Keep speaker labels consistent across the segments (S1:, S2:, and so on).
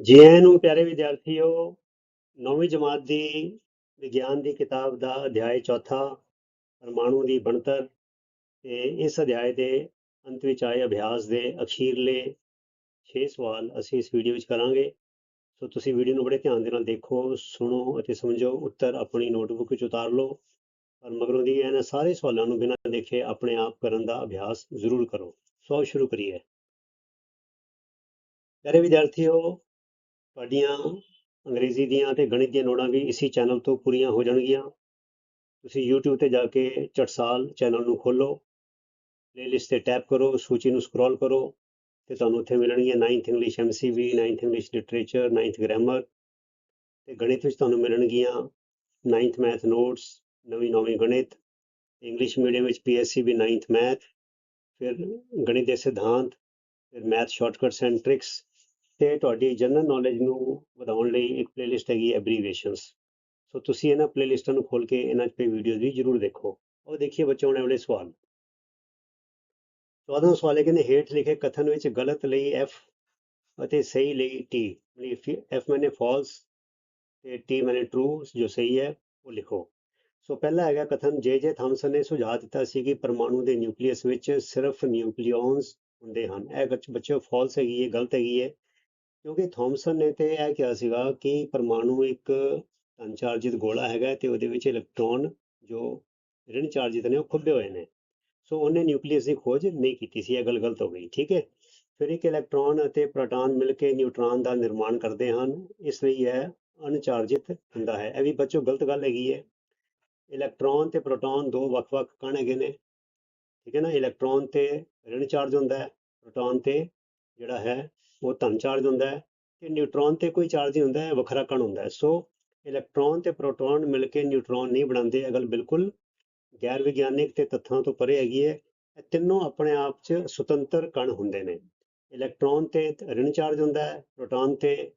S1: ਜੀ ਆਇਆਂ ਨੂੰ ਪਿਆਰੇ ਵਿਦਿਆਰਥੀਓ, ਨੌਵੀਂ ਜਮਾਤ ਦੀ ਵਿਗਿਆਨ ਦੀ ਕਿਤਾਬ ਦਾ ਅਧਿਆਇ ਚੌਥਾ ਪਰਮਾਣੂ ਦੀ ਬਣਤਰ ਤੇ ਇਸ ਅਧਿਆਇ ਦੇ ਅੰਤ ਵਿੱਚ ਆਏ ਅਭਿਆਸ ਦੇ ਅਖੀਰਲੇ 6 ਸਵਾਲ ਅਸੀਂ ਇਸ ਵੀਡੀਓ ਵਿੱਚ ਕਰਾਂਗੇ। ਸੋ ਤੁਸੀਂ ਵੀਡੀਓ ਨੂੰ ਬੜੇ ਧਿਆਨ ਦੇ ਨਾਲ ਦੇਖੋ, ਸੁਣੋ ਅਤੇ ਸਮਝੋ, ਉੱਤਰ ਆਪਣੀ ਨੋਟਬੁੱਕ ਵਿੱਚ ਉਤਾਰ ਲਓ। ਪਰ ਮਗਰੋਂ ਦੀ ਇਹਨਾਂ ਸਾਰੇ ਸਵਾਲਾਂ ਨੂੰ ਬਿਨਾਂ ਦੇਖੇ ਆਪਣੇ ਆਪ ਕਰਨ ਦਾ ਅਭਿਆਸ ਜ਼ਰੂਰ ਕਰੋ। ਸੋ ਸ਼ੁਰੂ ਕਰੀਏ। ਪਿਆਰੇ ਵਿਦਿਆਰਥੀਓ ਤੁਹਾਡੀਆਂ ਅੰਗਰੇਜ਼ੀ ਦੀਆਂ ਤੇ ਗਣਿਤ ਦੀਆਂ ਨੋਟਾਂ ਵੀ ਇਸੇ ਚੈਨਲ ਤੋਂ ਪੂਰੀਆਂ ਹੋ ਜਾਣਗੀਆਂ। ਤੁਸੀਂ YouTube ਤੇ ਜਾ ਕੇ ਚਟਸਾਲ ਚੈਨਲ ਨੂੰ ਖੋਲੋ ਪਲੇਲਿਸਟ ਤੇ ਟੈਪ ਕਰੋ, ਸੂਚੀ ਨੂੰ ਸਕਰੋਲ ਕਰੋ ਤੇ ਤੁਹਾਨੂੰ ਉੱਥੇ ਮਿਲਣਗੀਆਂ 9th English MCV 9th English literature 9th grammar ਤੇ ਗਣਿਤ ਵਿੱਚ ਤੁਹਾਨੂੰ ਮਿਲਣਗੀਆਂ 9th ਮੈਥ ਨੋਟਸ ਨਵੀਂ ਨੌਵੀਂ ਗਣਿਤ ਇੰਗਲਿਸ਼ ਮੀਡੀਅਮ ਵਿੱਚ PSCB 9th ਮੈਥ ਫਿਰ ਗਣਿਤ ਦੇ ਸਿਧਾਂਤ, ਫਿਰ ਮੈਥ ਸ਼ਾਰਟਕਟਸ ਐਂਡ ਟ੍ਰਿਕਸ ਤੇ ਤੁਹਾਡੀ ਜਨਰਲ ਨੌਲੇਜ ਨੂੰ ਵਧਾਉਣ ਲਈ ਇੱਕ ਪਲੇਲਿਸਟ ਹੈਗੀ ਐਬਰੀਵੇਸ਼ਨਸ ਸੋ ਤੁਸੀਂ ਇਹਨਾਂ ਪਲੇਲਿਸਟਾਂ ਨੂੰ ਖੋਲ ਕੇ ਇਹਨਾਂ 'ਤੇ ਵੀਡੀਓਜ਼ ਵੀ ਜ਼ਰੂਰ ਦੇਖੋ। ਉਹ ਦੇਖੀਏ ਬੱਚਿਓ ਆਉਣ ਵਾਲੇ ਸਵਾਲ। 14 ਸਵਾਲ ਹੈ ਕਹਿੰਦੇ, ਹੇਠ ਲਿਖੇ ਕਥਨ ਵਿੱਚ ਗਲਤ ਲਈ ਐਫ ਅਤੇ ਸਹੀ ਲਈ ਟੀ ਮਤਲਬ F ਮੈਨੇ ਫਾਲਸ ਤੇ ਟੀ ਮੈਨੇ ਟਰੂ ਜੋ ਸਹੀ ਹੈ, ਉਹ ਲਿਖੋ। ਸੋ ਪਹਿਲਾ ਹੈਗਾ ਕਥਨ, ਜੇ ਜੇ ਥਾਮਸਨ ਨੇ ਸੁਝਾਅ ਦਿੱਤਾ ਸੀ ਕਿ ਪਰਮਾਣੂ ਦੇ ਨਿਊਕਲੀਅਸ ਵਿੱਚ ਸਿਰਫ ਨਿਊਕਲੀਓਨਸ ਹੁੰਦੇ ਹਨ। ਇਹ ਬੱਚੇ ਬੱਚਿਓ ਫਾਲਸ ਹੈਗੀ ਹੈ, ਗਲਤ ਹੈਗੀ ਹੈ। ਕਿਉਂਕਿ ਥਾਮਸਨ ਨੇ ਤੇ ਇਹ ਕਿਹਾ ਸੀਗਾ ਕਿ ਪਰਮਾਣੂ ਇੱਕ ਅਨਚਾਰਜਿਤ ਗੋਲਾ ਹੈਗਾ ਤੇ ਉਹਦੇ ਵਿੱਚ ਇਲੈਕਟ੍ਰੋਨ ਜੋ ਰਿਣ ਚਾਰਜਿਤ ਨੇ ਉਹ ਖੁੱਬੇ ਹੋਏ ਨੇ। ਸੋ ਉਹਨੇ ਨਿਊਕਲੀਅਸ ਦੀ ਖੋਜ ਨਹੀਂ ਕੀਤੀ ਸੀ, ਇਹ ਗੱਲ ਗਲਤ ਹੋ ਗਈ, ਠੀਕ ਹੈ? ਫਿਰ ਇੱਕ ਇਲੈਕਟ੍ਰੋਨ ਅਤੇ ਪ੍ਰੋਟਾਨ ਮਿਲ ਕੇ ਨਿਊਟ੍ਰੋਨ ਦਾ ਨਿਰਮਾਣ ਕਰਦੇ ਹਨ, ਇਸ ਲਈ ਇਹ ਅਨਚਾਰਜਿਤ ਹੁੰਦਾ ਹੈ। ਇਹ ਵੀ ਬੱਚੋ ਗਲਤ ਗੱਲ ਹੈਗੀ ਹੈ। ਇਲੈਕਟ੍ਰੋਨ ਤੇ ਪ੍ਰੋਟਾਨ ਦੋ ਵੱਖ-ਵੱਖ ਕਣ ਹੈਗੇ ਨੇ, ਠੀਕ ਹੈ ਨਾ? ਇਲੈਕਟ੍ਰੋਨ ਤੇ ਰਿਣ ਚਾਰਜ ਹੁੰਦਾ ਹੈ, ਪ੍ਰੋਟੋਨ ਤੇ ਜਿਹੜਾ ਹੈ, ਉਹ ਧਨ ਚਾਰਜ ਹੁੰਦਾ ਹੈ ਤੇ ਨਿਊਟ੍ਰੋਨ ਤੇ ਕੋਈ ਚਾਰਜ ਨਹੀਂ ਹੁੰਦਾ ਹੈ ਵੱਖਰਾ ਕਣ ਹੁੰਦਾ ਹੈ। ਸੋ ਇਲੈਕਟ੍ਰੋਨ ਤੇ ਪ੍ਰੋਟੋਨ ਮਿਲ ਕੇ ਨਿਊਟ੍ਰੋਨ ਨਹੀਂ ਬਣਾਉਂਦੇ ਅਗਲ ਬਿਲਕੁਲ ਗੈਰ ਵਿਗਿਆਨਿਕ ਤੇ ਤੱਥਾਂ ਤੋਂ ਪਰੇ ਹੈਗੀ ਹੈ। ਇਹ ਤਿੰਨੋਂ ਆਪਣੇ ਆਪ 'ਚ ਸੁਤੰਤਰ ਕਣ ਹੁੰਦੇ ਨੇ। ਇਲੈਕਟ੍ਰੋਨ ਤੇ ਰਿਣ ਚਾਰਜ ਹੁੰਦਾ ਹੈ ਪ੍ਰੋਟੋਨ ਤੇ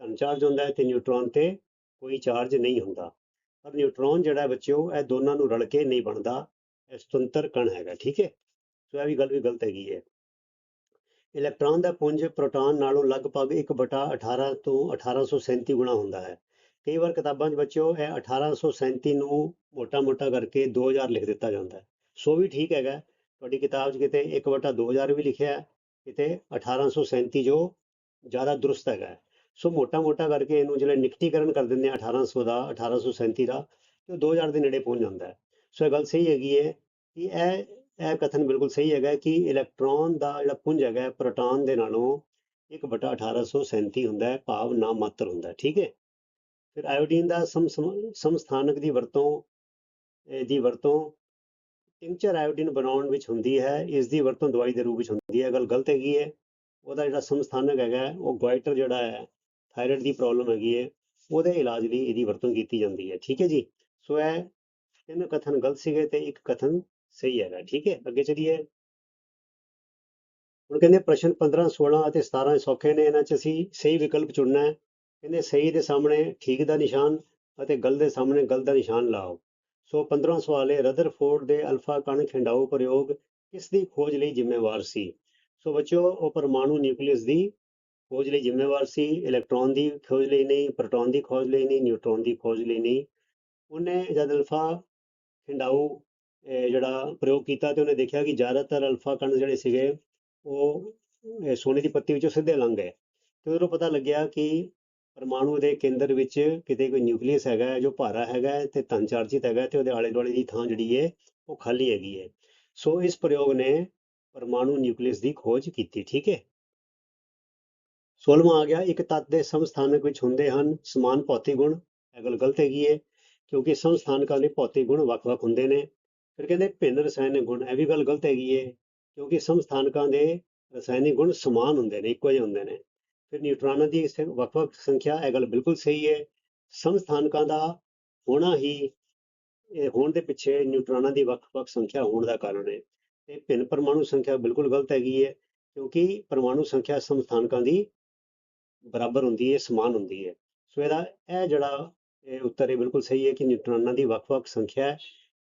S1: ਧਨ ਚਾਰਜ ਹੁੰਦਾ ਹੈ ਤੇ ਨਿਊਟ੍ਰੋਨ ਤੇ ਕੋਈ ਚਾਰਜ ਨਹੀਂ ਹੁੰਦਾ। ਪਰ ਨਿਊਟ੍ਰੋਨ ਜਿਹੜਾ ਹੈ ਬੱਚਿਓ, ਇਹ ਦੋਨਾਂ ਨੂੰ ਰਲ ਕੇ ਨਹੀਂ ਬਣਦਾ, ਇਹ ਸੁਤੰਤਰ ਕਣ ਹੈਗਾ, ਠੀਕ ਹੈ? ਸੋ ਇਹ ਵੀ ਗੱਲ ਵੀ ਗਲਤ ਹੈਗੀ ਹੈ। ਇਲੈਕਟ੍ਰੋਨ ਦਾ ਪੁੰਜ ਪ੍ਰੋਟਾਨ ਨਾਲੋਂ ਲਗਭਗ 1/18 ਤੋਂ 1837 ਗੁਣਾ ਹੁੰਦਾ ਹੈ। ਕਈ ਵਾਰ ਕਿਤਾਬਾਂ 'ਚ ਬੱਚਿਓ, ਇਹ 1837 ਨੂੰ ਮੋਟਾ-ਮੋਟਾ ਕਰਕੇ 2000 ਲਿਖ ਦਿੱਤਾ ਜਾਂਦਾ ਹੈ। ਸੋ ਵੀ ਠੀਕ ਹੈਗਾ। ਤੁਹਾਡੀ ਕਿਤਾਬ 'ਚ ਕਿਤੇ 1/2000 ਵੀ ਲਿਖਿਆ ਹੈ, ਕਿਤੇ 1837 ਜੋ ਜ਼ਿਆਦਾ ਦਰੁਸਤ ਹੈਗਾ ਸੋ ਮੋਟਾ-ਮੋਟਾ ਕਰਕੇ ਇਹਨੂੰ ਜਿਹੜਾ ਨਿਕਟੀਕਰਨ ਕਰ ਦਿੰਦੇ ਆ 1800 ਦਾ 1837 ਦਾ, ਤੇ ਉਹ 2000 ਦੇ ਨੇੜੇ ਪਹੁੰਚ ਜਾਂਦਾ ਹੈ। ਸੋ ਇਹ ਗੱਲ ਸਹੀ ਹੈਗੀ ਹੈ ਕਿ ਇਹ ਇਹ ਕਥਨ ਬਿਲਕੁਲ ਸਹੀ ਹੈਗਾ ਕਿ ਇਲੈਕਟ੍ਰੋਨ ਦਾ ਜਿਹੜਾ ਪੁੰਜ ਹੈਗਾ ਪ੍ਰੋਟਾਨ ਦੇ ਨਾਲੋਂ 1/1837 ਹੁੰਦਾ ਹੈ, ਭਾਵ ਨਾ ਮਾਤਰ ਹੁੰਦਾ ਠੀਕ ਹੈ। ਫਿਰ ਆਇਓਡੀਨ ਦਾ ਸਮ ਸਮਸਥਾਨਕ ਦੀ ਵਰਤੋਂ, ਇਹ ਦੀ ਵਰਤੋਂ ਟਿੰਕਚਰ ਆਇਓਡੀਨ ਬਣਾਉਣ ਵਿੱਚ ਹੁੰਦੀ ਹੈ, ਇਸ ਦੀ ਵਰਤੋਂ ਦਵਾਈ ਦੇ ਰੂਪ ਵਿੱਚ ਹੁੰਦੀ ਹੈ। ਗੱਲ ਗਲਤ ਹੈਗੀ ਹੈ, ਉਹਦਾ ਜਿਹੜਾ ਸਮਸਥਾਨਕ ਹੈਗਾ ਉਹ ਗੋਇਟਰ ਜਿਹੜਾ ਹੈ, ਥਾਇਰਾਇਡ ਦੀ ਪ੍ਰੋਬਲਮ ਹੈਗੀ ਹੈ, ਉਹਦੇ ਇਲਾਜ ਲਈ ਇਹਦੀ ਵਰਤੋਂ ਕੀਤੀ ਜਾਂਦੀ ਹੈ, ਠੀਕ ਹੈ ਜੀ। ਸੋ ਇਹ ਤਿੰਨ ਕਥਨ ਗਲਤ ਸੀਗੇ ਤੇ ਇੱਕ ਕਥਨ ਸਹੀ ਹੈਗਾ ਠੀਕ ਹੈ, ਅੱਗੇ ਚਲੀਏ। ਹੁਣ ਕਹਿੰਦੇ ਪ੍ਰਸ਼ਨ 15 16 ਅਤੇ 17 ਸੌਖੇ ਨੇ, ਇਹਨਾਂ 'ਚ ਅਸੀਂ ਸਹੀ ਵਿਕਲਪ ਚੁਣਨਾ ਹੈ। ਕਹਿੰਦੇ ਸਹੀ ਦੇ ਸਾਹਮਣੇ ਠੀਕ ਦਾ ਨਿਸ਼ਾਨ ਅਤੇ ਗਲਤ ਦੇ ਸਾਹਮਣੇ ਗਲਤ ਦਾ ਨਿਸ਼ਾਨ ਲਾਓ। ਸੋ 15 ਸਵਾਲ ਹੈ ਰਦਰਫੋਰਡ ਦੇ ਅਲਫਾ ਕਣ ਖਿੰਡਾਓ ਪ੍ਰਯੋਗ ਕਿਸ ਦੀ ਖੋਜ ਲਈ ਜ਼ਿੰਮੇਵਾਰ ਸੀ? ਸੋ ਬੱਚਿਓ, ਉਹ ਪਰਮਾਣੂ ਨਿਊਕਲੀਅਸ ਦੀ ਖੋਜ ਲਈ ਜ਼ਿੰਮੇਵਾਰ ਸੀ, ਇਲੈਕਟ੍ਰੋਨ ਦੀ ਖੋਜ ਲਈ ਨਹੀਂ, ਪ੍ਰੋਟੋਨ ਦੀ ਖੋਜ ਲਈ ਨਹੀਂ, ਨਿਊਟ੍ਰੋਨ ਦੀ ਖੋਜ ਲਈ ਨਹੀਂ। ਉਹਨੇ ਜਦ ਅਲਫਾ ਖਿੰਡਾਊ ਜਿਹੜਾ ਪ੍ਰਯੋਗ ਕੀਤਾ ਤੇ ਉਹਨੇ ਦੇਖਿਆ ਕਿ ਜ਼ਿਆਦਾਤਰ ਅਲਫਾ ਕਣ ਜਿਹੜੇ ਸੀਗੇ, ਉਹ ਸੋਨੇ ਦੀ ਪੱਤੀ ਵਿੱਚੋਂ ਸਿੱਧੇ ਲੰਘ ਗਏ। ਤੇ ਉਹਨੂੰ ਪਤਾ ਲੱਗਿਆ ਕਿ ਪਰਮਾਣੂ ਦੇ ਕੇਂਦਰ ਵਿੱਚ ਕਿਤੇ ਕੋਈ ਨਿਊਕਲੀਅਸ ਹੈਗਾ ਜੋ ਭਾਰਾ ਹੈਗਾ ਹੈ ਤੇ ਧਨ ਚਾਰਜਿਤ ਹੈਗਾ ਹੈ ਤੇ ਉਹਦੇ ਆਲੇ ਦੁਆਲੇ ਦੀ ਥਾਂ ਜਿਹੜੀ ਹੈ, ਉਹ ਖਾਲੀ ਹੈਗੀ ਹੈ। ਸੋ ਇਸ ਪ੍ਰਯੋਗ ਨੇ ਪਰਮਾਣੂ ਨਿਊਕਲੀਅਸ ਦੀ ਖੋਜ ਕੀਤੀ, ਠੀਕ ਹੈ? 16ਵਾਂ ਆ ਗਿਆ, ਇੱਕ ਤੱਤ ਦੇ ਸਮਸਥਾਨਕ ਵਿੱਚ ਹੁੰਦੇ ਹਨ ਸਮਾਨ ਭੌਤਿਕ ਗੁਣ। ਇਹ ਗੱਲ ਗਲਤ ਹੈਗੀ ਹੈ, ਕਿਉਂਕਿ ਸਮਸਥਾਨਕਾਂ ਦੇ ਭੌਤਿਕ ਗੁਣ ਵੱਖ-ਵੱਖ ਹੁੰਦੇ ਨੇ। ਫਿਰ ਕਹਿੰਦੇ ਭਿੰਨ ਰਸਾਇਣਿਕ ਗੁਣ, ਇਹ ਵੀ ਗੱਲ ਗਲਤ ਹੈਗੀ ਹੈ ਕਿਉਂਕਿ ਸਮਸਥਾਨਕਾਂ ਦੇ ਰਸਾਇਣਿਕ ਗੁਣ ਸਮਾਨ ਹੁੰਦੇ ਨੇ, ਇੱਕੋ ਜਿਹੇ ਹੁੰਦੇ ਨੇ। ਫਿਰ ਨਿਊਟ੍ਰਾਨਾਂ ਦੀ ਵੱਖ-ਵੱਖ ਸੰਖਿਆ, ਇਹ ਗੱਲ ਬਿਲਕੁਲ ਸਹੀ ਹੈ ਸਮਸਥਾਨਕਾਂ ਦਾ ਹੋਣਾ ਹੀ, ਇਹ ਹੋਣ ਦੇ ਪਿੱਛੇ ਨਿਊਟ੍ਰੋਨਾਂ ਦੀ ਵੱਖ-ਵੱਖ ਸੰਖਿਆ ਹੋਣ ਦਾ ਕਾਰਨ ਹੈ ਤੇ ਭਿੰਨ ਪਰਮਾਣੂ ਸੰਖਿਆ ਬਿਲਕੁਲ ਗਲਤ ਹੈਗੀ ਹੈ ਕਿਉਂਕਿ ਪਰਮਾਣੂ ਸੰਖਿਆ ਸਮਸਥਾਨਕਾਂ ਦੀ ਬਰਾਬਰ ਹੁੰਦੀ ਹੈ ਸਮਾਨ ਹੁੰਦੀ ਹੈ ਸੋ ਇਹਦਾ, ਇਹ ਜਿਹੜਾ ਇਹ ਉੱਤਰ ਇਹ ਬਿਲਕੁਲ ਸਹੀ ਹੈ ਕਿ ਨਿਊਟ੍ਰਾਨਾਂ ਦੀ ਵੱਖ-ਵੱਖ ਸੰਖਿਆ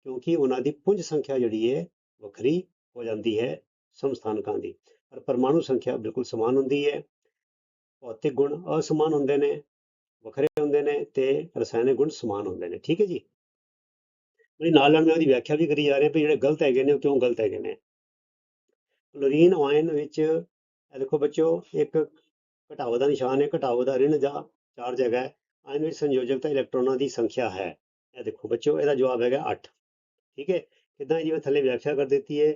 S1: ਕਿਉਂਕਿ ਉਹਨਾਂ ਦੀ ਪੁੰਜ ਸੰਖਿਆ ਜਿਹੜੀ ਹੈ ਵੱਖਰੀ ਹੋ ਜਾਂਦੀ ਹੈ ਸਮਸਥਾਨਕਾਂ ਦੀ। ਪਰ ਪਰਮਾਣੂ ਸੰਖਿਆ ਬਿਲਕੁਲ ਸਮਾਨ ਹੁੰਦੀ ਹੈ ਭੌਤਿਕ ਗੁਣ ਅਸਮਾਨ ਹੁੰਦੇ ਨੇ, ਵੱਖਰੇ ਹੁੰਦੇ ਨੇ ਤੇ ਰਸਾਇਣਿਕ ਗੁਣ ਸਮਾਨ ਹੁੰਦੇ ਨੇ। ਠੀਕ ਹੈ ਜੀ? ਵੀ ਨਾਲ ਨਾਲ ਮੈਂ ਉਹਦੀ ਵਿਆਖਿਆ ਵੀ ਕਰੀ ਜਾ ਰਿਹਾ ਵੀ ਜਿਹੜੇ ਗਲਤ ਹੈਗੇ ਨੇ, ਉਹ ਕਿਉਂ ਗਲਤ ਹੈਗੇ ਨੇ? ਕਲੋਰੀਨ ਆਇਨ ਵਿੱਚ, ਇਹ ਦੇਖੋ ਬੱਚਿਓ, ਇੱਕ ਘਟਾਓ ਦਾ ਨਿਸ਼ਾਨ ਹੈ, ਘਟਾਓ ਦਾ ઋਣ ਜਾਂ ਚਾਰਜ ਹੈਗਾ ਆਇਨ ਵਿੱਚ ਸੰਯੋਜਕਤਾ ਇਲੈਕਟ੍ਰੋਨਾਂ ਦੀ ਸੰਖਿਆ ਹੈ। ਇਹ ਦੇਖੋ ਬੱਚਿਓ, ਇਹਦਾ ਜਵਾਬ ਹੈਗਾ 8 ਠੀਕ ਹੈ? ਕਿਦਾਂ ਜਿਵੇਂ ਥੱਲੇ ਵਿਆਖਿਆ ਕਰ ਦਿੱਤੀ ਹੈ?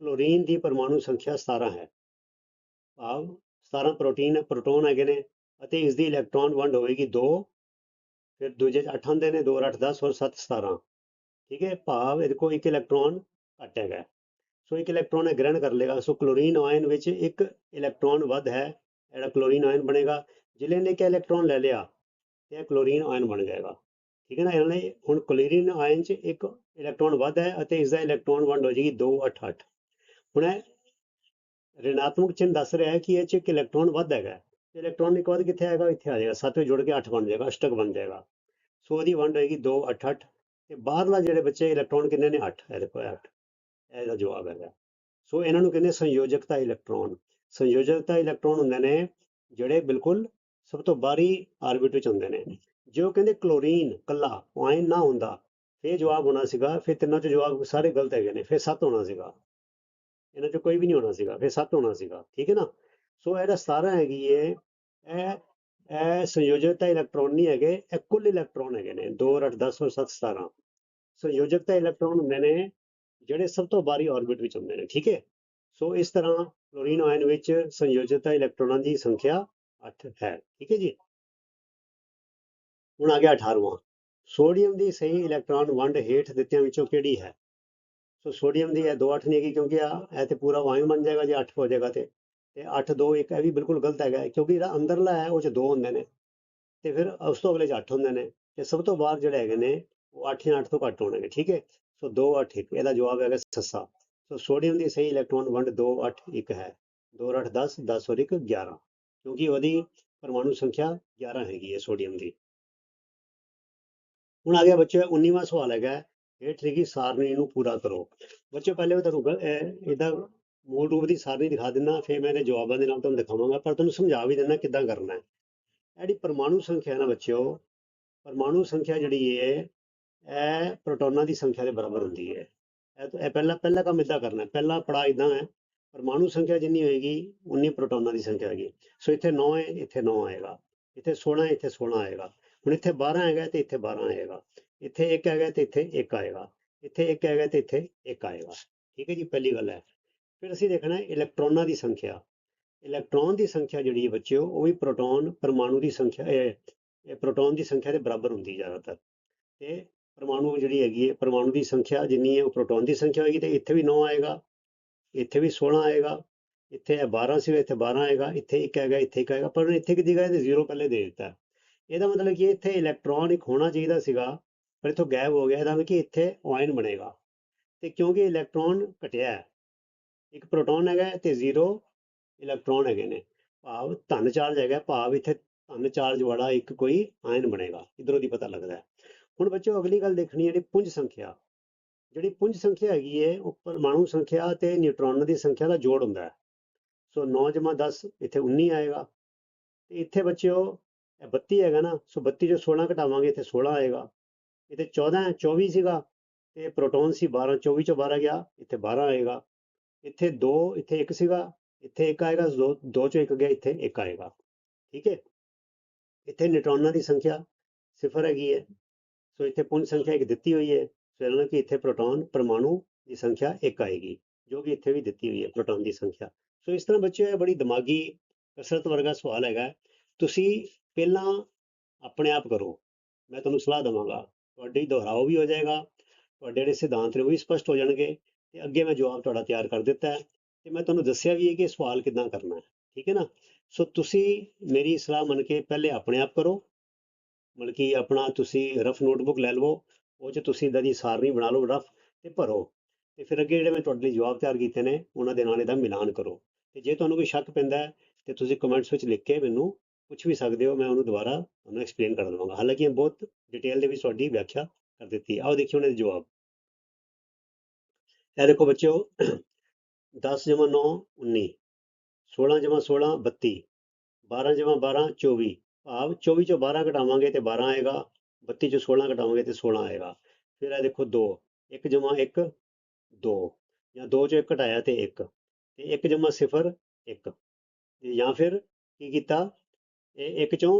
S1: ਕਲੋਰੀਨ ਦੀ ਪਰਮਾਣੂ ਸੰਖਿਆ 17 ਹੈ। ਭਾਵ 17 ਪ੍ਰੋਟੀਨ ਪ੍ਰੋਟੋਨ ਹੈਗੇ ਨੇ ਅਤੇ ਇਸ ਦੀ ਇਲੈਕਟ੍ਰੋਨ ਵੰਡ ਹੋਵੇਗੀ 2 ਫਿਰ ਦੂਜੇ 'ਚ 8 ਹੁੰਦੇ ਨੇ 2 8 10 ਔਰ 7 17 ਠੀਕ ਹੈ? ਭਾਵ ਇਹਦੇ ਕੋਲ ਇੱਕ ਇਲੈਕਟ੍ਰੋਨ ਘੱਟ ਹੈਗਾ। ਸੋ ਇੱਕ ਇਲੈਕਟ੍ਰੋਨ ਇਹ ਗ੍ਰਹਿਣ ਕਰ ਲੇਗਾ ਸੋ ਕਲੋਰੀਨ ਆਇਨ ਵਿੱਚ ਇੱਕ ਇਲੈਕਟ੍ਰੋਨ ਵੱਧ ਹੈ, ਜਿਹੜਾ ਕਲੋਰੀਨ ਆਇਨ ਬਣੇਗਾ। ਜ਼ਿਲ੍ਹੇ ਨੇ ਕਿ ਇਲੈਕਟ੍ਰੋਨ ਲੈ ਲਿਆ? ਤੇ ਇਹ ਕਲੋਰੀਨ ਆਇਨ ਬਣ ਜਾਏਗਾ। ਠੀਕ ਹੈ ਨਾ ਇਹਨਾਂ ਨੇ ਹੁਣ ਕਲੋਰੀਨ ਆਇਨ 'ਚ ਇੱਕ ਇਲੈਕਟ੍ਰੋਨ ਵੱਧ ਹੈ ਅਤੇ ਇਸ ਦਾ ਇਲੈਕਟ੍ਰੋਨ ਵੰਡ ਹੋ ਜਾਏਗੀ 2 8 8 ਹੁਣ ਇਹ ਰਿਣਾਤਮਕ ਚਿੰਨ੍ਹ ਦੱਸ ਰਿਹਾ ਹੈ ਕਿ ਇਹ 'ਚ ਇੱਕ ਇਲੈਕਟ੍ਰੋਨ ਵੱਧ ਹੈਗਾ ਇਲੈਕਟ੍ਰੋਨ ਇੱਕ ਵੱਧ ਕਿੱਥੇ ਆਏਗਾ? ਇੱਥੇ ਆ ਜਾਏਗਾ। 7 ਵਿੱਚ ਜੁੜ ਕੇ 8 ਬਣ ਜਾਏਗਾ, ਅਸ਼ਟਕ ਬਣ ਜਾਏਗਾ। ਸੋ ਉਹਦੀ ਵੰਡ ਹੋਏਗੀ 2 8 8 ਤੇ ਬਾਹਰਲਾ ਜਿਹੜੇ ਬੱਚੇ ਇਲੈਕਟ੍ਰੋਨ ਕਿੰਨੇ ਨੇ? 8 ਇਹ ਦੇਖੋ 8 ਇਹਦਾ ਜਵਾਬ ਹੈਗਾ ਸੋ ਇਹਨਾਂ ਨੂੰ ਕਹਿੰਦੇ ਸੰਯੋਜਕਤਾ ਇਲੈਕਟ੍ਰੋਨ। ਸੰਯੋਜਕਤਾ ਇਲੈਕਟ੍ਰੋਨ ਹੁੰਦੇ ਨੇ ਜਿਹੜੇ ਬਿਲਕੁਲ ਸਭ ਤੋਂ ਬਾਹਰੀ ਆਰਬਿਟ ਵਿੱਚ ਹੁੰਦੇ ਨੇ। ਜੇ ਉਹ ਕਹਿੰਦੇ ਕਲੋਰੀਨ ਕੱਲਾ ਆਇਨ ਨਾ ਹੁੰਦਾ, ਫਿਰ ਜਵਾਬ ਹੋਣਾ ਸੀਗਾ, ਫਿਰ ਤਿੰਨਾਂ ਚੋਂ ਜਵਾਬ ਸਾਰੇ ਗਲਤ ਹੈਗੇ ਨੇ, ਫਿਰ 7 ਹੋਣਾ ਸੀਗਾ। ਇਹਨਾਂ ਚੋਂ ਕੋਈ ਵੀ ਨਹੀਂ ਹੋਣਾ ਸੀਗਾ, ਫਿਰ 7 ਹੋਣਾ ਸੀਗਾ, ਠੀਕ ਹੈ ਨਾ? ਸੋ ਇਹਦਾ 17 ਹੈਗੀ ਏ, ਇਹ ਇਹ ਸੰਯੋਜਕਤਾ ਇਲੈਕਟ੍ਰੋਨ ਨਹੀਂ ਹੈਗੇ, ਇਹ ਕੁੱਲ ਇਲੈਕਟ੍ਰੋਨ ਹੈਗੇ ਨੇ 2 8 10 ਔਰ 7 17 ਸੰਯੋਜਕਤਾ ਇਲੈਕਟ੍ਰੋਨ ਹੁੰਦੇ ਨੇ, ਜਿਹੜੇ ਸਭ ਤੋਂ ਬਾਹਰੀ ਆਰਬਿਟ ਵਿੱਚ ਹੁੰਦੇ ਨੇ, ਠੀਕ ਹੈ? ਸੋ ਇਸ ਤਰ੍ਹਾਂ ਕਲੋਰੀਨ ਆਇਨ ਵਿੱਚ ਸੰਯੋਜਕਤਾ ਇਲੈਕਟ੍ਰੋਨਾਂ ਦੀ ਸੰਖਿਆ 8 ਹੈ, ਠੀਕ ਹੈ ਜੀ? ਹੁਣ ਆ ਗਿਆ 18ਵਾਂ ਸੋਡੀਅਮ ਦੀ ਸਹੀ ਇਲੈਕਟ੍ਰੋਨ ਵੰਡ ਹੇਠ ਦਿੱਤਿਆਂ ਵਿੱਚੋਂ ਕਿਹੜੀ ਹੈ? ਸੋ ਸੋਡੀਅਮ ਦੀ ਇਹ 2 8 ਨਹੀਂ ਹੈਗੀ ਕਿਉਂਕਿ ਆ, ਇਹ ਤੇ ਪੂਰਾ ਵਾਇਨ ਬਣ ਜਾਏਗਾ ਜੇ 8 ਹੋ ਜਾਏਗਾ ਤੇ। ਤੇ 8 2 1 ਇਹ ਵੀ ਬਿਲਕੁਲ ਗਲਤ ਹੈਗਾ ਕਿਉਂਕਿ ਜਿਹੜਾ ਅੰਦਰਲਾ ਹੈ, ਉਹ ਚ 2 ਹੁੰਦੇ ਨੇ। ਤੇ ਫਿਰ ਉਸ ਤੋਂ ਅਗਲੇ ਚ 8 ਹੁੰਦੇ ਨੇ। ਤੇ ਸਭ ਤੋਂ ਬਾਅਦ ਜਿਹੜੇ ਹੈਗੇ ਨੇ, ਉਹ 8 ਜਾਂ 8 ਤੋਂ ਘੱਟ ਹੋਣਗੇ, ਠੀਕ ਹੈ? ਸੋ 2 8 1 ਇਹਦਾ ਜਵਾਬ ਹੈਗਾ ਸੱਸਾ। ਸੋ ਸੋਡੀਅਮ ਦੀ ਸਹੀ ਇਲੈਕਟ੍ਰੋਨ ਵੰਡ 2 8 1 ਹੈ। 2 8 10 10 ਔਰ 1 11 ਕਿਉਂਕਿ ਉਹਦੀ ਪਰਮਾਣੂ ਸੰਖਿਆ 11 ਹੈਗੀ ਹੈ ਸੋਡੀਅਮ ਦੀ। ਹੁਣ ਆ ਗਿਆ ਬੱਚੇ 19ਵਾਂ ਸਵਾਲ ਹੈਗਾ। ਹੇਠ ਲਿਖੀ ਸਾਰਣੀ ਨੂੰ ਪੂਰਾ ਕਰੋ। ਬੱਚੇ, ਪਹਿਲੇ ਮੈਂ ਤੁਹਾਨੂੰ ਇਹਦਾ ਮੂਲ ਰੂਪ ਦੀ ਸਾਰਣੀ ਦਿਖਾ ਦਿੰਦਾ, ਫਿਰ ਮੈਂ ਇਹਦੇ ਜਵਾਬਾਂ ਦੇ ਨਾਲ ਤੁਹਾਨੂੰ ਦਿਖਾਵਾਂਗਾ ਪਰ ਤੁਹਾਨੂੰ ਸਮਝਾ ਵੀ ਦਿੰਦਾ ਕਿੱਦਾਂ ਕਰਨਾ ਹੈ। ਜਿਹੜੀ ਪਰਮਾਣੂ ਸੰਖਿਆ ਹੈ ਨਾ ਬੱਚਿਓ, ਪਰਮਾਣੂ ਸੰਖਿਆ ਜਿਹੜੀ ਹੈ, ਇਹ ਪ੍ਰੋਟੋਨਾਂ ਦੀ ਸੰਖਿਆ ਦੇ ਬਰਾਬਰ ਹੁੰਦੀ ਹੈ। ਇਹ ਤਾਂ- ਇਹ ਪਹਿਲਾ ਪਹਿਲਾ ਕੰਮ ਇਦਾਂ ਕਰਨਾ ਹੈ। ਪਹਿਲਾ ਪੜਾ ਇਦਾਂ ਹੈ, ਪਰਮਾਣੂ ਸੰਖਿਆ ਜਿੰਨੀ ਹੋਏਗੀ, ਉਨੀ ਪ੍ਰੋਟੋਨਾਂ ਦੀ ਸੰਖਿਆ ਹੋਏਗੀ। ਸੋ ਇੱਥੇ 9 ਹੈ, ਇੱਥੇ 9 ਆਏਗਾ। ਇੱਥੇ 16 ਹੈ, ਇੱਥੇ 16 ਆਏਗਾ। ਹੁਣ ਇੱਥੇ 12 ਹੈਗਾ ਤੇ ਇੱਥੇ 12 ਆਏਗਾ। ਇੱਥੇ 1 ਹੈਗਾ ਤੇ ਇੱਥੇ 1 ਆਏਗਾ। ਇੱਥੇ 1 ਹੈਗਾ ਤੇ ਇੱਥੇ 1 ਆਏਗਾ। ਠੀਕ ਹੈ ਜੀ, ਪਹਿਲੀ ਗੱਲ ਹੈ। ਫਿਰ ਅਸੀਂ ਦੇਖਣਾ ਹੈ ਇਲੈਕਟ੍ਰੋਨਾਂ ਦੀ ਸੰਖਿਆ। ਇਲੈਕਟ੍ਰੋਨ ਦੀ ਸੰਖਿਆ ਜਿਹੜੀ ਹੈ ਬੱਚਿਓ, ਉਹ ਵੀ ਪ੍ਰੋਟੋਨ ਪਰਮਾਣੂ ਦੀ ਸੰਖਿਆ, ਇਹ ਪ੍ਰੋਟੋਨ ਦੀ ਸੰਖਿਆ ਦੇ ਬਰਾਬਰ ਹੁੰਦੀ ਜ਼ਿਆਦਾਤਰ। ਤੇ ਪਰਮਾਣੂ ਜਿਹੜੀ ਹੈਗੀ ਹੈ, ਪਰਮਾਣੂ ਦੀ ਸੰਖਿਆ ਜਿੰਨੀ ਹੈ ਉਹ ਪ੍ਰੋਟੋਨ ਦੀ ਸੰਖਿਆ ਹੋਏਗੀ ਤੇ ਇੱਥੇ ਵੀ 9 ਆਏਗਾ, ਇੱਥੇ ਵੀ 16 ਆਏਗਾ, ਇੱਥੇ ਇਹ 12 ਸੀ, ਇੱਥੇ 12 ਆਏਗਾ, ਇੱਥੇ 1 ਹੈਗਾ, ਇੱਥੇ 1 ਆਏਗਾ। ਪਰ ਇੱਥੇ ਕਿਦੀ ਗਏ ਤੇ 0 ਪਹਿਲੇ ਦੇ ਦਿੱਤਾ। ਇਹਦਾ ਮਤਲਬ ਕਿ ਇੱਥੇ ਇਲੈਕਟ੍ਰੋਨ ਇੱਕ ਹੋਣਾ ਚਾਹੀਦਾ ਸੀਗਾ, ਪਰ ਇੱਥੋਂ ਗਾਇਬ ਹੋ ਗਿਆ, ਇਹਦਾ ਮਤਲਬ ਕਿ ਇੱਥੇ ਆਇਨ ਬਣੇਗਾ। ਤੇ ਕਿਉਂਕਿ ਇਲੈਕਟ੍ਰੋਨ ਘਟਿਆ ਹੈ, ਇੱਕ ਪ੍ਰੋਟੋਨ ਹੈਗਾ ਤੇ ਜ਼ੀਰੋ ਇਲੈਕਟ੍ਰੋਨ ਹੈਗੇ ਨੇ। ਭਾਵ ਧਨ ਚਾਰਜ ਹੈਗਾ, ਭਾਵ ਇੱਥੇ ਧਨ ਚਾਰਜ ਵਾਲਾ ਇੱਕ ਕੋਈ ਆਇਨ ਬਣੇਗਾ, ਇਧਰੋਂ ਦੀ ਪਤਾ ਲੱਗਦਾ ਹੁਣ ਬੱਚੋ ਅਗਲੀ ਗੱਲ ਦੇਖਣੀ ਹੈ ਜਿਹੜੀ ਪੁੰਜ ਸੰਖਿਆ। ਜਿਹੜੀ ਪੁੰਜ ਸੰਖਿਆ ਹੈਗੀ ਹੈ, ਉਹ ਪਰਮਾਣੂ ਸੰਖਿਆ ਤੇ ਨਿਊਟਰੋਨਾਂ ਦੀ ਸੰਖਿਆ ਦਾ ਜੋੜ ਹੁੰਦਾ ਹੈ। ਸੋ 9 ਜਮਾ 10 ਇੱਥੇ 19 ਆਏਗਾ। ਤੇ ਇੱਥੇ ਬੱਚਿਓ ਇਹ 32 ਹੈਗਾ ਨਾ, ਸੋ 32 ਚੋਂ 16 ਘਟਾਵਾਂਗੇ, ਇੱਥੇ 16 ਆਏਗਾ। ਇੱਥੇ 14 ਹੈ 24 ਸੀਗਾ, ਤੇ ਪ੍ਰੋਟੋਨ ਸੀ 12 24 ਚੋਂ 12 ਗਿਆ, ਇੱਥੇ 12 ਆਏਗਾ। ਇੱਥੇ 2 ਇੱਥੇ 1 ਸੀਗਾ, ਇੱਥੇ 1 ਆਏਗਾ 2 2 ਚੋਂ 1 ਗਿਆ, ਇੱਥੇ 1 ਆਏਗਾ। ਠੀਕ ਹੈ? ਇੱਥੇ ਨਿਊਟਰੋਨਾਂ ਦੀ ਸੰਖਿਆ ਸਿਫਰ ਹੈਗੀ ਹੈ। ਸੋ ਇੱਥੇ ਪੁੰਜ ਸੰਖਿਆ ਇੱਕ ਦਿੱਤੀ ਹੋਈ ਹੈ। ਸੋ ਇਹਨਾਂ ਨੂੰ ਕਿ ਇੱਥੇ ਪ੍ਰੋਟੋਨ ਪਰਮਾਣੂ ਦੀ ਸੰਖਿਆ 1 ਆਏਗੀ, ਜੋ ਕਿ ਇੱਥੇ ਵੀ ਦਿੱਤੀ ਹੋਈ ਹੈ, ਪ੍ਰੋਟੋਨ ਦੀ ਸੰਖਿਆ। ਸੋ ਇਸ ਤਰ੍ਹਾਂ ਬੱਚਿਓ, ਇਹ ਬੜੀ ਦਿਮਾਗੀ ਕਸਰਤ ਵਰਗਾ ਸਵਾਲ ਹੈਗਾ। ਤੁਸੀਂ ਪਹਿਲਾਂ ਆਪਣੇ ਆਪ ਕਰੋ। ਮੈਂ ਤੁਹਾਨੂੰ ਸਲਾਹ ਦਵਾਂਗਾ। ਤੁਹਾਡੀ ਦੁਹਰਾਓ ਵੀ ਹੋ ਜਾਏਗਾ। ਤੁਹਾਡੇ ਜਿਹੜੇ ਸਿਧਾਂਤ ਨੇ ਉਹ ਵੀ ਸਪਸ਼ਟ ਹੋ ਜਾਣਗੇ ਤੇ ਅੱਗੇ ਮੈਂ ਜਵਾਬ ਤੁਹਾਡਾ ਤਿਆਰ ਕਰ ਦਿੱਤਾ ਹੈ ਤੇ ਮੈਂ ਤੁਹਾਨੂੰ ਦੱਸਿਆ ਵੀ ਹੈ ਕਿ ਸਵਾਲ ਕਿੱਦਾਂ ਕਰਨਾ ਹੈ। ਠੀਕ ਹੈ ਨਾ? ਸੋ ਤੁਸੀਂ ਮੇਰੀ ਸਲਾਹ ਮੰਨ ਕੇ ਪਹਿਲੇ ਆਪਣੇ ਆਪ ਕਰੋ। ਮਤਲਬ ਕਿ ਆਪਣਾ ਤੁਸੀਂ ਰਫ ਨੋਟਬੁੱਕ ਲੈ ਲਵੋ, ਉਹ 'ਚ ਤੁਸੀਂ ਇਦਾਂ ਦੀ ਸਾਰਣੀ ਬਣਾ ਲਓ ਰਫ ਤੇ ਭਰੋ। ਤੇ ਫਿਰ ਅੱਗੇ ਜਿਹੜੇ ਮੈਂ ਤੁਹਾਡੇ ਲਈ ਜਵਾਬ ਤਿਆਰ ਕੀਤੇ ਨੇ, ਉਹਨਾਂ ਦੇ ਨਾਲ ਇਹਦਾ ਮਿਲਾਨ ਕਰੋ। ਤੇ ਜੇ ਤੁਹਾਨੂੰ ਕੋਈ ਸ਼ੱਕ ਪੈਂਦਾ ਹੈ ਤੇ ਤੁਸੀਂ ਕਮੈਂਟਸ ਵਿੱਚ ਲਿਖ ਕੇ ਮੈਨੂੰ ਪੁੱਛ ਵੀ ਸਕਦੇ ਹੋ, ਮੈਂ ਉਹਨੂੰ ਦੁਬਾਰਾ ਤੁਹਾਨੂੰ ਐਕਸਪਲੇਨ ਕਰ ਦਵਾਂਗਾ। ਹਾਲਾਂਕਿ ਮੈਂ ਬਹੁਤ ਡਿਟੇਲ ਦੇ ਵਿੱਚ ਤੁਹਾਡੀ ਵਿਆਖਿਆ ਕਰ ਦਿੱਤੀ। ਆਓ ਦੇਖੀਏ ਉਹਨਾਂ ਦੇ ਜਵਾਬ। ਇਹ ਦੇਖੋ ਬੱਚਿਓ 10 ਜਮਾ 9 19 16 ਜਮਾ 16 32 12 ਜਮਾ 12 24 ਭਾਵ 24 ਚੋਂ 12 ਘਟਾਵਾਂਗੇ ਤੇ 12 ਆਏਗਾ 32 ਚੋਂ 16 ਘਟਾਵਾਂਗੇ ਤੇ 16 ਆਏਗਾ। ਫਿਰ ਇਹ ਦੇਖੋ 2 1 ਜਮਾ 1 2 ਜਾਂ 2 ਚੋਂ 1 ਘਟਾਇਆ ਤੇ 1 ਤੇ 1 ਜਮਾ 0 1 ਜਾਂ ਫਿਰ ਕੀ ਕੀਤਾ? ਇਹ ਇੱਕ ਚੋਂ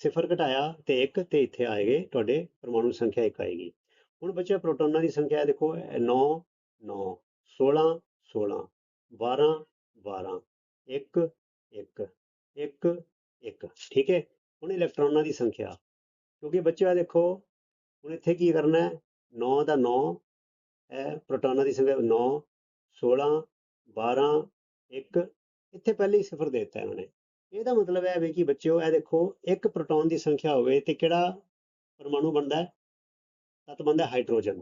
S1: ਸਿਫਰ ਘਟਾਇਆ ਤੇ ਇੱਕ ਤੇ ਇੱਥੇ ਆਏਗੇ ਤੁਹਾਡੇ ਪਰਮਾਣੂ ਸੰਖਿਆ ਇੱਕ ਆਏਗੀ। ਹੁਣ ਬੱਚਾ ਪ੍ਰੋਟੋਨਾਂ ਦੀ ਸੰਖਿਆ ਦੇਖੋ 9 9 16 16 12 12 1 1 1 1 ਠੀਕ ਹੈ? ਹੁਣ ਇਲੈਕਟ੍ਰੋਨਾਂ ਦੀ ਸੰਖਿਆ, ਕਿਉਂਕਿ ਬੱਚਾ ਦੇਖੋ, ਹੁਣ ਇੱਥੇ ਕੀ ਕਰਨਾ ਹੈ? 9 ਦਾ 9 ਹੈ ਪ੍ਰੋਟੋਨਾਂ ਦੀ ਸੰਖਿਆ 9 16 12 1 ਇੱਥੇ ਪਹਿਲੇ ਹੀ ਸਿਫਰ ਦੇ ਦਿੱਤਾ ਇਹਨਾਂ ਨੇ ਇਹਦਾ ਮਤਲਬ ਹੈ ਵੀ ਕਿ ਬੱਚਿਓ, ਇਹ ਦੇਖੋ, ਇੱਕ ਪ੍ਰੋਟੋਨ ਦੀ ਸੰਖਿਆ ਹੋਵੇ ਤੇ ਕਿਹੜਾ ਪਰਮਾਣੂ ਬਣਦਾ ਹੈ? ਤੱਤ ਬਣਦਾ ਹਾਈਡਰੋਜਨ।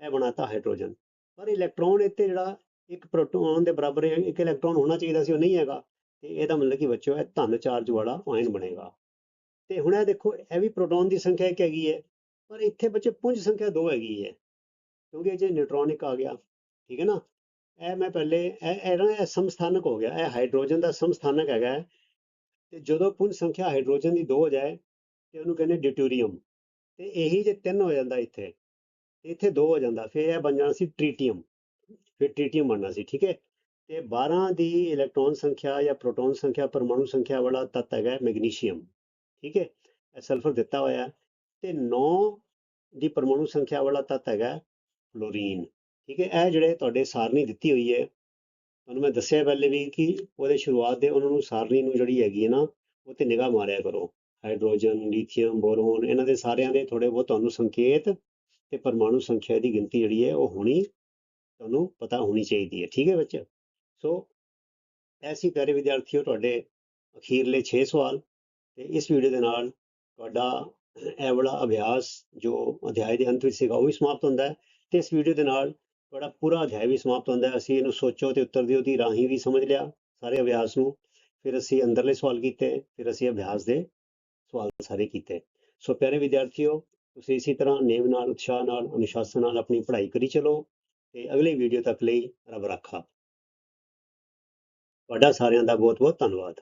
S1: ਇਹ ਬਣਾਤਾ ਹਾਈਡਰੋਜਨ। ਪਰ ਇਲੈਕਟ੍ਰੋਨ ਇੱਥੇ ਜਿਹੜਾ ਇੱਕ ਪ੍ਰੋਟੋਨ ਦੇ ਬਰਾਬਰ ਇੱਕ ਇਲੈਕਟ੍ਰੋਨ ਹੋਣਾ ਚਾਹੀਦਾ ਸੀ, ਉਹ ਨਹੀਂ ਹੈਗਾ। ਤੇ ਇਹਦਾ ਮਤਲਬ ਕਿ ਬੱਚਿਓ, ਇਹ ਧਨ ਚਾਰਜ ਵਾਲਾ ਆਇਨ ਬਣੇਗਾ। ਤੇ ਹੁਣ ਇਹ ਦੇਖੋ, ਇਹ ਵੀ ਪ੍ਰੋਟੋਨ ਦੀ ਸੰਖਿਆ ਇੱਕ ਹੈਗੀ ਹੈ, ਪਰ ਇੱਥੇ ਬੱਚੇ ਪੁੰਜ ਸੰਖਿਆ ਦੋ ਹੈਗੀ ਹੈ। ਕਿਉਂਕਿ ਇਹ ਜੇ ਨਿਊਟ੍ਰੋਨ ਇੱਕ ਆ ਗਿਆ, ਠੀਕ ਹੈ ਨਾ? ਇਹ ਮੈਂ ਪਹਿਲੇ, ਇਹ ਇਹ ਇਹ ਸਮਸਥਾਨਕ ਹੋ ਗਿਆ, ਇਹ ਹਾਈਡਰੋਜਨ ਦਾ ਸਮਸਥਾਨਕ ਹੈਗਾ ਹੈ। ਤੇ ਜਦੋਂ ਪੁੰਜ ਸੰਖਿਆ ਹਾਈਡਰੋਜਨ ਦੀ ਦੋ ਹੋ ਜਾਏ ਤੇ ਉਹਨੂੰ ਕਹਿੰਦੇ ਡਿਊਟੇਰੀਅਮ ਤੇ ਇਹੀ ਜੇ ਤਿੰਨ ਹੋ ਜਾਂਦਾ ਇੱਥੇ ਇੱਥੇ ਦੋ ਹੋ ਜਾਂਦਾ, ਫਿਰ ਇਹ ਬਣ ਜਾਣਾ ਸੀ ਟ੍ਰੀਟੀਅਮ। ਫਿਰ ਟ੍ਰੀਟੀਅਮ ਬਣਨਾ ਸੀ, ਠੀਕ ਹੈ? ਤੇ 12 ਦੀ ਇਲੈਕਟ੍ਰੋਨ ਸੰਖਿਆ ਜਾਂ ਪ੍ਰੋਟੋਨ ਸੰਖਿਆ, ਪਰਮਾਣੂ ਸੰਖਿਆ ਵਾਲਾ ਤੱਤ ਹੈਗਾ ਮੈਗਨੀਸ਼ੀਅਮ, ਠੀਕ ਹੈ? ਇਹ ਸਲਫਰ ਦਿੱਤਾ ਹੋਇਆ। ਹੈ ਤੇ 9 ਦੀ ਪਰਮਾਣੂ ਸੰਖਿਆ ਵਾਲਾ ਤੱਤ ਹੈਗਾ ਹੈ ਫਲੋਰੀਨ, ਠੀਕ ਹੈ? ਇਹ ਜਿਹੜੇ ਤੁਹਾਡੇ ਸਾਰਨੀ ਦਿੱਤੀ ਹੋਈ ਹੈ ਤੁਹਾਨੂੰ ਮੈਂ ਦੱਸਿਆ ਪਹਿਲੇ ਵੀ ਕਿ ਉਹਦੇ ਸ਼ੁਰੂਆਤ ਦੇ ਉਹਨਾਂ ਨੂੰ ਸਾਰਣੀ ਨੂੰ ਜਿਹੜੀ ਹੈਗੀ ਹੈ ਨਾ, ਉਹ ਤੇ ਨਿਗਾਹ ਮਾਰਿਆ ਕਰੋ। ਹਾਈਡਰੋਜਨ, ਲੀਥੀਅਮ, ਬੋਰੋਨ, ਇਹਨਾਂ ਦੇ ਸਾਰਿਆਂ ਦੇ ਥੋੜੇ ਬਹੁਤ ਤੁਹਾਨੂੰ ਸੰਕੇਤ ਤੇ ਪਰਮਾਣੂ ਸੰਖਿਆ ਦੀ ਗਿਣਤੀ ਜਿਹੜੀ ਹੈ, ਉਹ ਹੋਣੀ ਤੁਹਾਨੂੰ ਪਤਾ ਹੋਣੀ ਚਾਹੀਦੀ ਹੈ। ਠੀਕ ਹੈ ਬੱਚੇ? ਸੋ ਐਸੀ ਪਿਆਰੇ ਵਿਦਿਆਰਥੀਓ, ਤੁਹਾਡੇ ਅਖੀਰਲੇ 6 ਸਵਾਲ ਤੇ ਇਸ ਵੀਡੀਓ ਦੇ ਨਾਲ ਤੁਹਾਡਾ ਇਹ ਵਾਲਾ ਅਭਿਆਸ ਜੋ ਅਧਿਆਇ ਦੇ ਅੰਤ ਵਿੱਚ ਸੀਗਾ, ਉਹ ਵੀ ਸਮਾਪਤ ਹੁੰਦਾ ਹੈ ਤੇ ਇਸ ਵੀਡੀਓ ਦੇ ਨਾਲ ਤੁਹਾਡਾ ਪੂਰਾ ਅਧਿਆਇ ਵੀ ਸਮਾਪਤ ਹੁੰਦਾ ਹੈ। ਅਸੀਂ ਇਹਨੂੰ ਸੋਚੋ ਤੇ ਉੱਤਰ ਦਿਓ ਦੀ ਰਾਹੀਂ ਵੀ ਸਮਝ ਲਿਆ ਸਾਰੇ ਅਭਿਆਸ ਨੂੰ। ਫਿਰ ਅਸੀਂ ਅੰਦਰਲੇ ਸਵਾਲ ਕੀਤੇ, ਫਿਰ ਅਸੀਂ ਅਭਿਆਸ ਦੇ ਸਵਾਲ ਸਾਰੇ ਕੀਤੇ। ਸੋ ਪਿਆਰੇ ਵਿਦਿਆਰਥੀਓ, ਤੁਸੀਂ ਇਸੇ ਤਰ੍ਹਾਂ ਨੇਮ ਨਾਲ, ਉਤਸ਼ਾਹ ਨਾਲ, ਅਨੁਸ਼ਾਸਨ ਨਾਲ ਆਪਣੀ ਪੜ੍ਹਾਈ ਕਰੀ ਚਲੋ ਤੇ ਅਗਲੀ ਵੀਡੀਓ ਤੱਕ ਲਈ ਰੱਬ ਰਾਖਾ। ਤੁਹਾਡਾ ਸਾਰਿਆਂ ਦਾ ਬਹੁਤ ਬਹੁਤ ਧੰਨਵਾਦ।